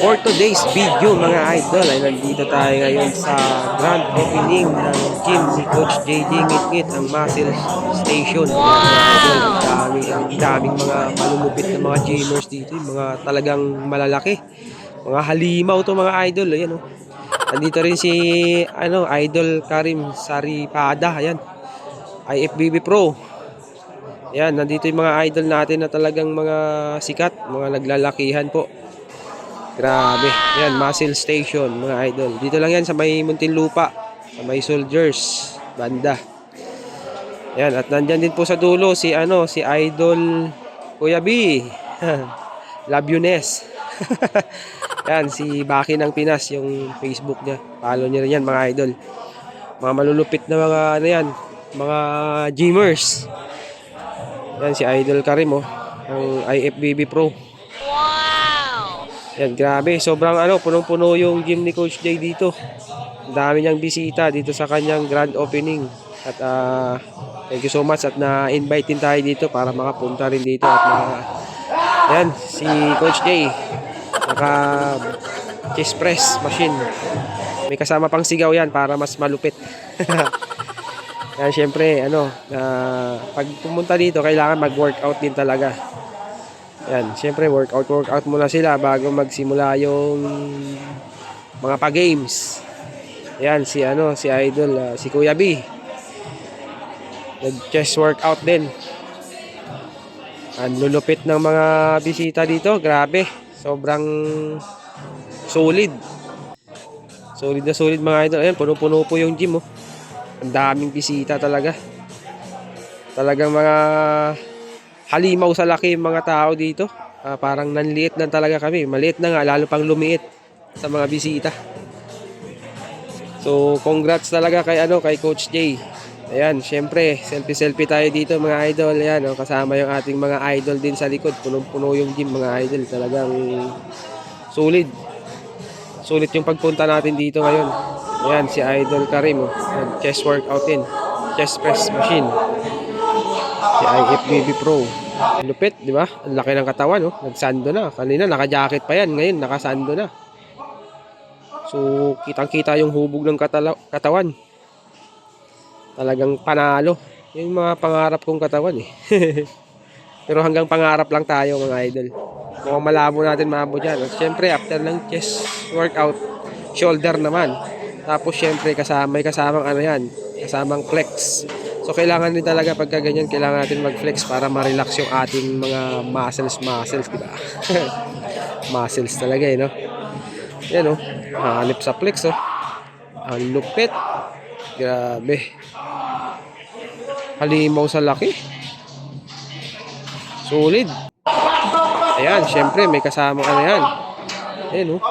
For today's video mga idol ay nandito tayo ngayon sa grand opening ng gym ni Coach JD Ngitngit ang Muscle Station. Wow! Dami, ang daming mga malulupit na mga gymmers dito, mga talagang malalaki. Mga halimaw to mga idol, ayan oh. Nandito rin si ano, Idol Karim Saripada, ayan. IFBB Pro. Yan, nandito yung mga idol natin na talagang mga sikat, mga naglalakihan po. Grabe. Yan, Muscle Station, mga idol. Dito lang yan sa may Muntinlupa, sa may Soldiers, banda. Yan, at nandyan din po sa dulo si ano, si Idol Kuya B. Ness. yan, si Baki ng Pinas, yung Facebook niya. Follow niyo rin yan, mga idol. Mga malulupit na mga ano yan, mga gymmers. Yan si Idol Karim oh, ang IFBB Pro. Yan, grabe. Sobrang ano, punong-puno yung gym ni Coach Jay dito. Ang dami niyang bisita dito sa kanyang grand opening. At ah, thank you so much at na-invite din tayo dito para makapunta rin dito at mga yan, si Coach Jay naka chest press machine. May kasama pang sigaw yan para mas malupit. Kaya syempre, ano, ah, pag pumunta dito, kailangan mag-workout din talaga. Yan, syempre, workout, workout muna sila bago magsimula yung mga pa-games. Yan, si ano, si Idol, ah, si Kuya B. Nag-chest workout din. Ang lulupit ng mga bisita dito, grabe. Sobrang solid. Solid na solid mga idol. Ayan, puno-puno po yung gym, oh. Ang daming bisita talaga. Talagang mga halimaw sa laki mga tao dito. Ah, parang nanliit lang talaga kami. Maliit na nga, lalo pang lumiit sa mga bisita. So, congrats talaga kay ano, kay Coach Jay. Ayan, syempre, selfie-selfie tayo dito mga idol. Ayan, oh, kasama yung ating mga idol din sa likod. Punong-puno yung gym mga idol. Talagang solid. Sulit yung pagpunta natin dito ngayon. Ayan, si Idol Karim. Oh. Chest workout din. Chest press machine. Si IFBB Pro. Lupit, di ba? Ang laki ng katawan, oh. Nagsando na. Kanina, naka-jacket pa yan. Ngayon, nakasando na. So, kitang-kita yung hubog ng katawan. Talagang panalo. Yung mga pangarap kong katawan, eh. Pero hanggang pangarap lang tayo, mga idol. Mukhang malabo natin maabot yan. At syempre, after ng chest workout, shoulder naman. Tapos syempre, kasama, may kasamang ano yan, kasamang flex. So, kailangan din talaga pagka ganyan, kailangan natin mag-flex para ma-relax yung ating mga muscles, muscles, di ba? muscles talaga eh, no? Yan, oh. Hanip sa flex, oh. Ang lupit. Grabe. Halimaw sa laki. Solid. Ayan, syempre, may kasamang ano yan. Ayan, oh.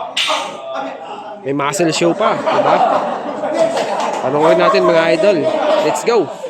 May muscle show pa, diba? Panoorin natin mga idol. Let's go!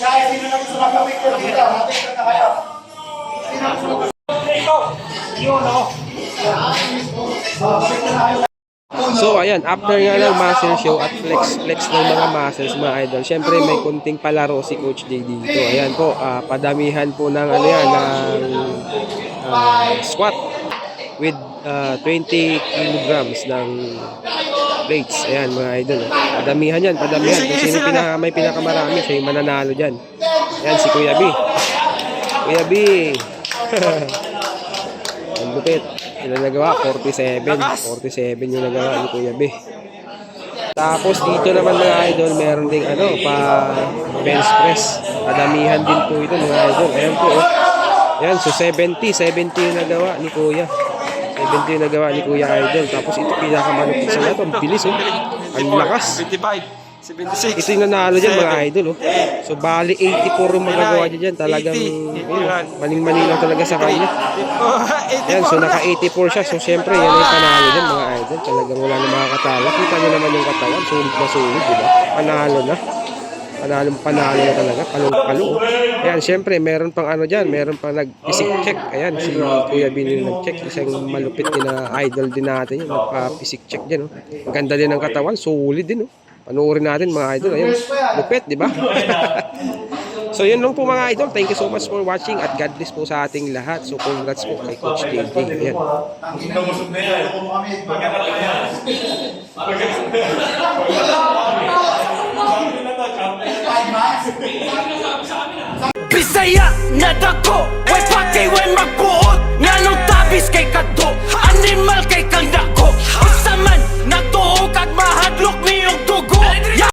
Guys, sino So, ayan, after nga ng muscle show at flex flex ng mga muscles, mga idol, syempre may kunting palaro si Coach J dito. Ayan po, ah, padamihan po ng ano yan, ng ah, squat with ah, 20 kilograms ng plates. Ayan mga idol. Padamihan yan, padamihan. Kung sino pinaka, may pinakamarami, siya yung mananalo dyan. Ayan si Kuya B. Kuya B. Ang lupit. Ilan nagawa? 47. 47 yung nagawa ni Kuya B. Tapos dito naman mga idol, meron ding ano, pa bench press. Padamihan din po ito mga idol. Ayan po. Oh. Ayan, so 70. 70 yung nagawa ni Kuya. 70 yung nagawa ni Kuya Idol. Tapos ito pinakamalupit sa lahat. Ang bilis oh. Ang lakas. 75, 76. Ito yung nanalo dyan mga idol oh. So bali 84 yung magagawa niya dyan. Talagang ayun, maning-maning lang talaga sa kanya. Ayan, so naka 84 siya. So syempre yan yung panalo dyan mga idol. Talagang wala na makakatalo. Kita nyo naman yung katawan. Sulit na sulit, di ba? Panalo na. Panalo, panalo na talaga. Palong-palo. Ayan, syempre, meron pang ano dyan. Meron pang nag-physic check. Ayan, si Kuya Bini nag-check. Isang malupit din na idol din natin yun. Nagpa-physic check dyan. Oh. Ang ganda din ng katawan. Solid din. Oh. Panoorin natin mga idol. Ayun, lupet, di ba? so, yun lang po mga idol. Thank you so much for watching at God bless po sa ating lahat. So, congrats po kay Coach JD. Ayan. Bisaya na dako, way pati way magbuot Nga nung tabis kay kadto, animal kay kang dako